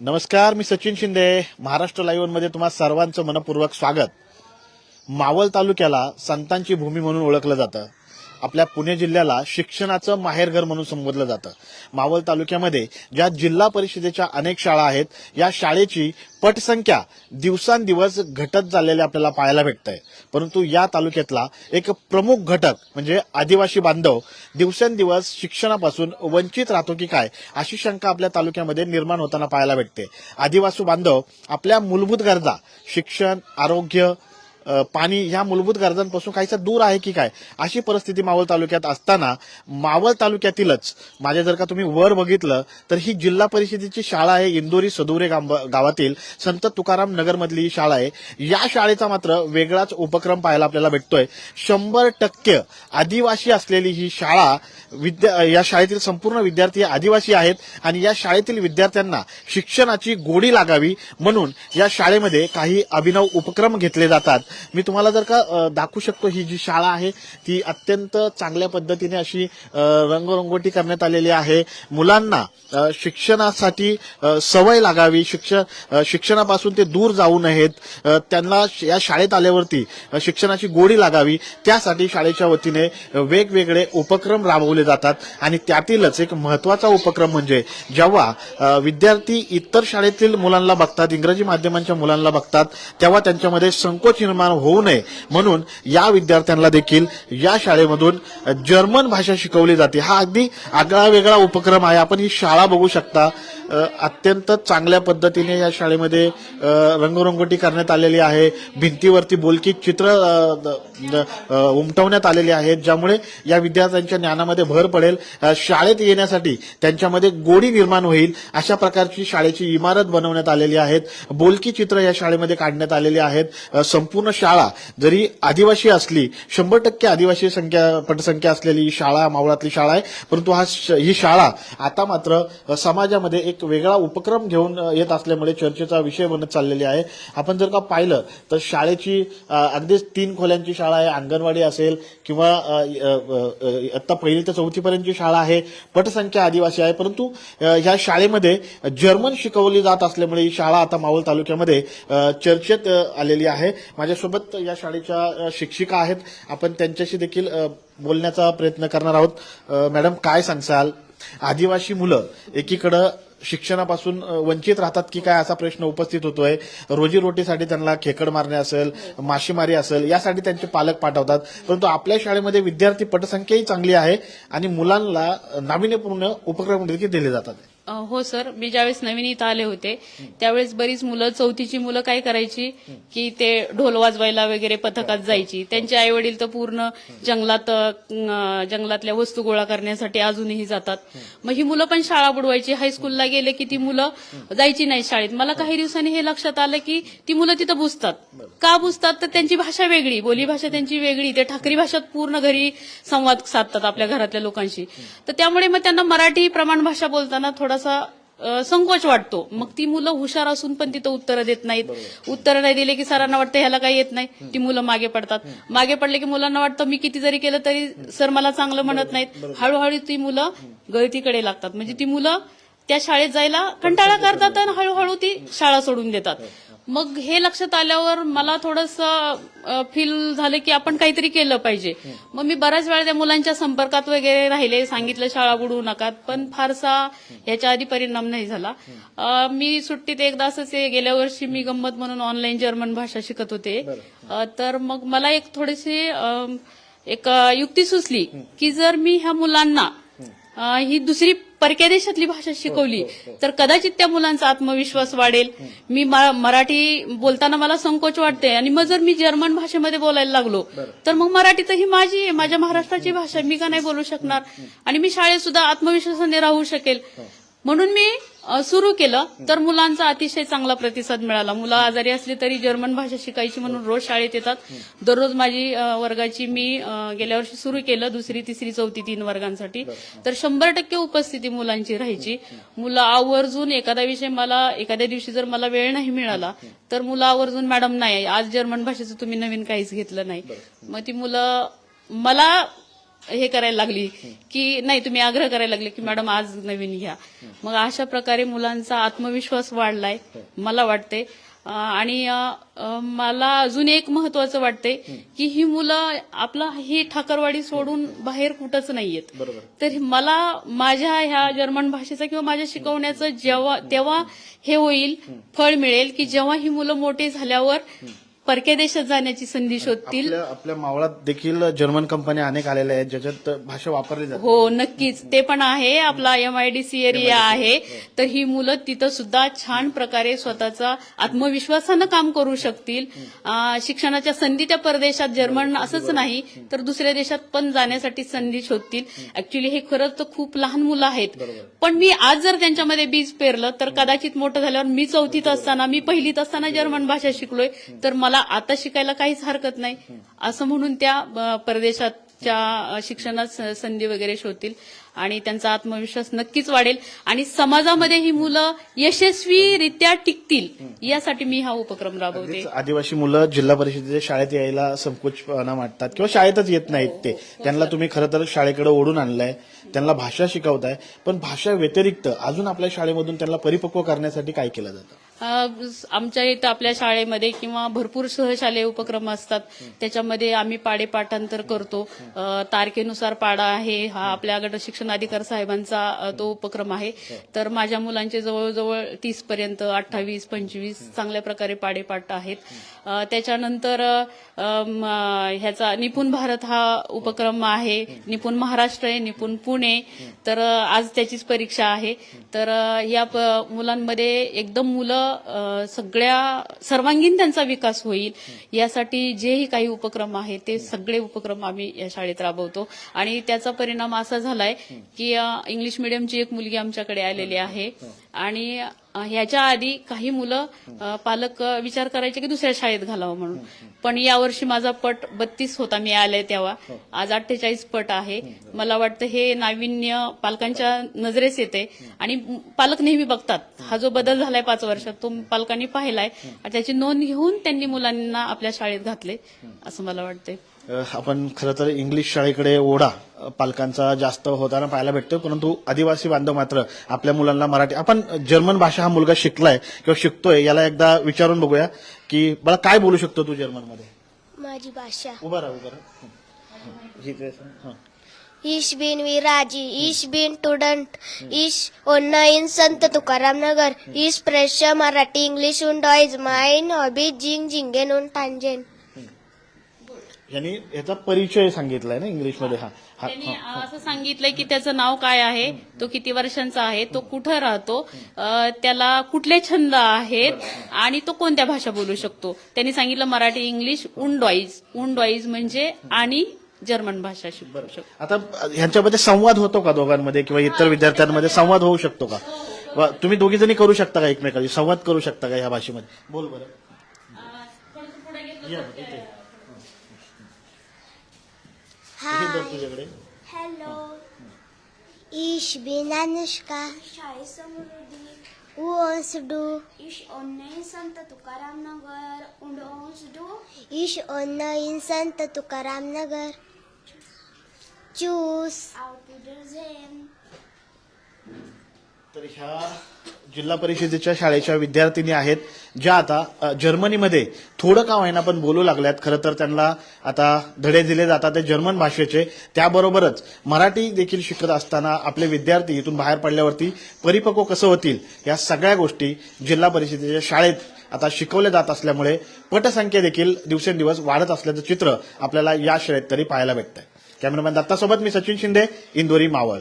नमस्कार मी सचिन शिंदे. महाराष्ट्र लाईव्हमध्ये तुम्हा सर्वांचं मनपूर्वक स्वागत. मावळ तालुक्याला संतांची भूमी म्हणून ओळखलं जातं. आपल्या पुणे जिल्ह्याला शिक्षणाचं माहेरघर म्हणून संबोधलं जातं. मावळ तालुक्यामध्ये ज्या जिल्हा परिषदेच्या अनेक शाळा आहेत या शाळेची पटसंख्या दिवसांदिवस घटत चाललेली आपल्याला पाहायला भेटतंय. परंतु या तालुक्यातला एक प्रमुख घटक म्हणजे आदिवासी बांधव दिवसेंदिवस शिक्षणापासून वंचित राहतो की काय अशी शंका आपल्या तालुक्यामध्ये निर्माण होताना पाहायला भेटते. आदिवासी बांधव आपल्या मूलभूत गरजा शिक्षण आरोग्य पाणी ह्या मूलभूत गरजांपासून काहीसा दूर आहे की काय? अशी परिस्थिती मावळ तालुक्यात असताना मावळ तालुक्यातीलच माझ्या जर का तुम्ही वर बघितलं तर ही जिल्हा परिषदेची शाळा आहे इंदोरी सदुरे गांब- गावातील संत तुकाराम नगरमधली ही शाळा आहे. या शाळेचा मात्र वेगळाच उपक्रम पाहायला आपल्याला भेटतोय. शंभर टक्के आदिवासी असलेली ही शाळा विद्या या शाळेतील संपूर्ण विद्यार्थी आदिवासी आहेत आणि या शाळेतील विद्यार्थ्यांना शिक्षणाची गोडी लागावी म्हणून या शाळेमध्ये काही अभिनव उपक्रम घेतले जातात. मी तुम्हाला जर का दाखवू शकतो ही जी शाळा आहे ती अत्यंत चांगल्या पद्धतीने अशी रंगरंगोटी करण्यात आलेली आहे. मुलांना शिक्षणासाठी सवय लागावी. शिक्षण शिक्षणापासून ते दूर जाऊ नयेत. त्यांना या शाळेत आल्यावरती शिक्षणाची गोडी लागावी. त्यासाठी शाळेच्या वतीने वेगवेगळे उपक्रम राबवले जातात. आणि त्यातीलच एक महत्त्वाचा उपक्रम म्हणजे जेव्हा विद्यार्थी इतर शाळेतील मुलांना बघतात इंग्रजी माध्यमांच्या मुलांना बघतात तेव्हा त्यांच्यामध्ये संकोच निर्माण होऊ नये. म्हणून या विद्यार्थ्यांना देखील या शाळेमधून जर्मन भाषा शिकवली जाते. हा अगदी आगळा वेगळा उपक्रम आहे. आपण ही शाळा बघू शकता. अत्यंत चांगल्या पद्धतीने या शाळेमध्ये रंगरंगोटी करण्यात आलेली आहे. भिंतीवरती बोलकी चित्र उमटवण्यात आलेली आहेत ज्यामुळे या विद्यार्थ्यांच्या ज्ञानामध्ये भर पडेल. शाळेत येण्यासाठी त्यांच्यामध्ये गोडी निर्माण होईल. अशा प्रकारची शाळेची इमारत बनवण्यात आलेली आहेत. बोलकी चित्र या शाळेमध्ये काढण्यात आलेली आहेत. संपूर्ण संपूर्ण शाळा जरी आदिवासी असली शंभर टक्के आदिवासी संख्या पटसंख्या असलेली ही शाळा मावळातली शाळा आहे परंतु हा श- ही शाळा आता मात्र समाजामध्ये एक वेगळा उपक्रम घेऊन येत असल्यामुळे चर्चेचा विषय बनत चाललेली आहे. आपण जर का पाहिलं तर शाळेची अगदीच तीन खोल्यांची शाळा आहे. अंगणवाडी असेल किंवा आत्ता आता पहिली ते चौथीपर्यंतची शाळा आहे पटसंख्या आदिवासी आहे. परंतु ह्या शाळेमध्ये जर्मन शिकवली जात असल्यामुळे ही शाळा आता मावळ तालुक्यामध्ये चर्चेत आलेली आहे. माझ्या आपल्यासोबत या शाळेच्या शिक्षिका आहेत. आपण त्यांच्याशी देखील बोलण्याचा प्रयत्न करणार आहोत. मॅडम काय सांगसाल? आदिवासी मुलं एकीकडं शिक्षणापासून वंचित राहतात की काय असा प्रश्न उपस्थित होतोय. रोजीरोटीसाठी त्यांना खेकड मारणे असेल मासेमारी असेल यासाठी त्यांचे पालक पाठवतात. परंतु आपल्या शाळेमध्ये विद्यार्थी पटसंख्याही चांगली आहे आणि मुलांना नाविन्यपूर्ण उपक्रम देखील दिले जातात. हो सर. मी ज्यावेळेस नवीन इथं आले होते त्यावेळेस बरीच मुलं चौथीची मुलं काय करायची की ते ढोल वाजवायला वगैरे पथकात जायची. त्यांचे आई वडील तर पूर्ण जंगलात जंगलातल्या वस्तू गोळा करण्यासाठी अजूनही जातात. मग ही मुलं पण शाळा बुडवायची. हायस्कूलला गेले की ती मुलं जायची नाही शाळेत. मला काही दिवसांनी हे लक्षात आलं की ती मुलं तिथं बुजतात का बुजतात तर त्यांची भाषा वेगळी. बोलीभाषा त्यांची वेगळी. ते ठाकरी भाषेत पूर्ण घरी संवाद साधतात आपल्या घरातल्या लोकांशी. तर त्यामुळे मग त्यांना मराठी प्रमाण भाषा बोलताना थोडासा संकोच वाटतो. मग ती मुलं हुशार असून पण तिथं उत्तरं देत नाहीत. उत्तरं नाही दिले की सरांना वाटतं ह्याला काही येत नाही. ती मुलं मागे पडतात. मागे पडले की मुलांना वाटतं मी किती जरी केलं तरी सर मला चांगलं म्हणत नाहीत. हळूहळू ती मुलं गळतीकडे लागतात. म्हणजे ती मुलं त्या शाळेत जायला कंटाळा करतात आणि हळूहळू ती शाळा सोडून देतात. मग हे लक्षात आल्यावर मला थोडस फील झालं की आपण काहीतरी केलं पाहिजे. मग मी बऱ्याच वेळा त्या मुलांच्या संपर्कात वगैरे राहिले सांगितलं शाळा बुडवू नका पण फारसा ह्याच्या आधी परिणाम नाही झाला. मी सुट्टीत एकदा असंच गेल्या वर्षी मी गंमत म्हणून ऑनलाईन जर्मन भाषा शिकत होते. तर मग मला एक थोडीशी एक युक्ती सुचली की जर मी ह्या मुलांना ही दुसरी परक्या देशातली भाषा शिकवली तर कदाचित त्या मुलांचा आत्मविश्वास वाढेल. मी म- मराठी बोलताना मला संकोच वाटते आणि मग जर मी जर्मन भाषेमध्ये बोलायला लागलो तर मग मराठी तर ही माझी आहे, माझ्या महाराष्ट्राची भाषा मी का नाही बोलू शकणार? आणि मी शाळेत सुद्धा आत्मविश्वासाने राहू शकेल. म्हणून मी सुरू केलं तर मुलांचा अतिशय चांगला प्रतिसाद मिळाला. मुलं आजारी असली तरी जर्मन भाषा शिकायची म्हणून रोज शाळेत येतात. दररोज माझी वर्गाची मी गेल्या वर्षी सुरू केलं दुसरी तिसरी चौथी तीन वर्गांसाठी. तर शंभर टक्के उपस्थिती मुलांची राहायची. मुलं आवर्जून एखादा विषय मला एखाद्या दिवशी जर मला वेळ नाही मिळाला तर मुलं आवर्जून मॅडम नाही आज जर्मन भाषेचं तुम्ही नवीन काहीच घेतलं नाही. मग ती मुलं मला हे करायला लागली की नाही तुम्ही आग्रह करायला लागले की मॅडम आज नवीन घ्या. मग अशा प्रकारे मुलांचा आत्मविश्वास वाढलाय मला वाटते आणि मला अजून एक महत्वाचं वाटते की ही मुलं आपला ही ठाकरवाडी सोडून बाहेर कुठंच नाहीयेत. तर मला माझ्या ह्या जर्मन भाषेचं किंवा माझ्या शिकवण्याचं जेव्हा तेव्हा हे होईल फळ मिळेल की जेव्हा ही मुलं मोठी झाल्यावर परक्या देशात जाण्याची संधी शोधतील. आपल्या आपल्या मावळात देखील जर्मन कंपन्या अनेक आलेल्या आहेत ज्याच्यात भाषा वापरली जाते. हो नक्कीच. ते पण आहे. आपला M I D C area आहे. तर ही मुलं तिथं सुद्धा छान प्रकारे स्वतःचा आत्मविश्वासानं काम करू शकतील. शिक्षणाच्या संधी त्या परदेशात जर्मन असंच नाही तर दुसऱ्या देशात पण जाण्यासाठी संधी शोधतील. ऍक्च्युली हे खरंच तर खूप लहान मुलं आहेत. पण मी आज जर त्यांच्यामध्ये बीज पेरलं तर कदाचित मोठं झाल्यावर मी चौथीत असताना मी पहिलीत असताना जर्मन भाषा शिकलोय. तर मला आता शिकायला काहीच हरकत नाही. असं म्हणून त्या अं, परदेशातच्या शिक्षणात संधी वगैरे शोधतील आणि त्यांचा आत्मविश्वास नक्कीच वाढेल आणि समाजामध्ये ही मुलं यशस्वीरित्या टिकतील यासाठी मी हा उपक्रम राबवते. आदिवासी मुलं जिल्हा परिषदेच्या शाळेत यायला संकोचपणा वाटतात किंवा शाळेतच येत नाहीत ते. त्यांना तुम्ही खरं तर शाळेकडे ओढून आणलंय त्यांना भाषा शिकवताय पण भाषा व्यतिरिक्त अजून आपल्या शाळेमधून त्यांना परिपक्व करण्यासाठी काय केलं जातं? आमच्या इथं आपल्या शाळेमध्ये किंवा भरपूर सहशालेय उपक्रम असतात. त्याच्यामध्ये आम्ही पाडे पाठांतर करतो तारखेनुसार पाडा आहे. हा आपल्या गट शिक्षण अधिकार साहेबांचा तो उपक्रम आहे. तर माझ्या मुलांचे जवळजवळ तीस पर्यंत अठ्ठावीस पंचवीस चांगल्या प्रकारे पाडेपाठ आहेत. त्याच्यानंतर ह्याचा निपुण भारत हा उपक्रम आहे. निपुण महाराष्ट्र आहे निपुण पुणे. तर आज त्याचीच परीक्षा आहे. तर या प- मुलांमध्ये एकदम मुलं सगळ्या सर्वांगीण त्यांचा विकास होईल यासाठी जेही काही उपक्रम आहेत ते सगळे उपक्रम आम्ही या शाळेत राबवतो. आणि त्याचा परिणाम असा झालाय की इंग्लिश मिडियमची एक मुलगी आमच्याकडे आलेली आहे. आणि ह्याच्या आधी काही मुलं पालक विचार करायचे की दुसऱ्या शाळेत घालावं म्हणून. पण यावर्षी माझा पट बत्तीस होता मी आले तेव्हा. आज अठ्ठेचाळीस पट आहे. मला वाटतं हे नाविन्य पालकांच्या नजरेस येते. आणि पालक नेहमी बघतात. हा जो बदल झालाय पाच वर्षात तो पालकांनी पाहिलाय. आणि त्याची नोंद घेऊन त्यांनी मुलांना आपल्या शाळेत घातले असं मला वाटतंय. आपण खरं तर इंग्लिश शाळेकडे ओढा. पालकांचा जास्त होताना पाहायला भेटतो परंतु आदिवासी बांधव मात्र आपल्या मुलांना मराठी आपण जर्मन भाषा हा मुलगा शिकलाय किंवा शिकतोय याला एकदा विचारून बघूया की मला काय बोलू शकतो तू जर्मनमध्ये? माझी भाषा. उभा राहा उभा राहा. इश बिन विराजी इश बिन स्टुडंट इश ओन्न इन संत तुकाराम नगर इश फ्रेश मराठी इंग्लिश उन डॉईज माइन हॉबी जिंग जिंगेन उन टांजेन यांनी याचा परिचय सांगितलाय ना इंग्लिशमध्ये हा. हा त्यांनी असं सांगितलंय की त्याचं नाव काय आहे तो किती वर्षांचा आहे तो कुठं राहतो अ, त्याला कुठले छंद आहेत आणि तो कोणत्या भाषा बोलू शकतो. त्यांनी सांगितलं मराठी इंग्लिश उंडॉईज. उंडॉईज म्हणजे आणि जर्मन भाषा शिकू शकतो आता ह्यांच्यामध्ये संवाद होतो का दोघांमध्ये किंवा इतर विद्यार्थ्यांमध्ये संवाद होऊ शकतो का? वा, तुम्ही दोघी जणी करू शकता का एकमेकांशी? संवाद करू शकता का ह्या भाषेमध्ये? बोल बरं. या बरं, इथे. हे। बघ तुझ्याकडे शाही समृद्धी उस डू। ईश ओन्नई संत तुकाराम नगर उंडोस डू। ईश ओन्नई संत तुकाराम नगर चूस। आउट टू द झेम तर ह्या जिल्हा परिषदेच्या शाळेच्या विद्यार्थिनी आहेत ज्या आता जर्मनीमध्ये थोडं का होईना पण बोलू लागल्यात. खरं तर त्यांना आता धडे दिले जातात ते जर्मन भाषेचे. त्याबरोबरच मराठी देखील शिकत असताना आपले विद्यार्थी इथून बाहेर पडल्यावरती परिपक्व कसं होतील या सगळ्या गोष्टी जिल्हा परिषदेच्या शाळेत आता शिकवल्या जात असल्यामुळे पटसंख्या देखील दिवसेंदिवस वाढत असल्याचं चित्र आपल्याला या शाळेत तरी पाहायला भेटतंय. कॅमेरामॅन दत्तासोबत मी सचिन शिंदे इंदोरी मावळ.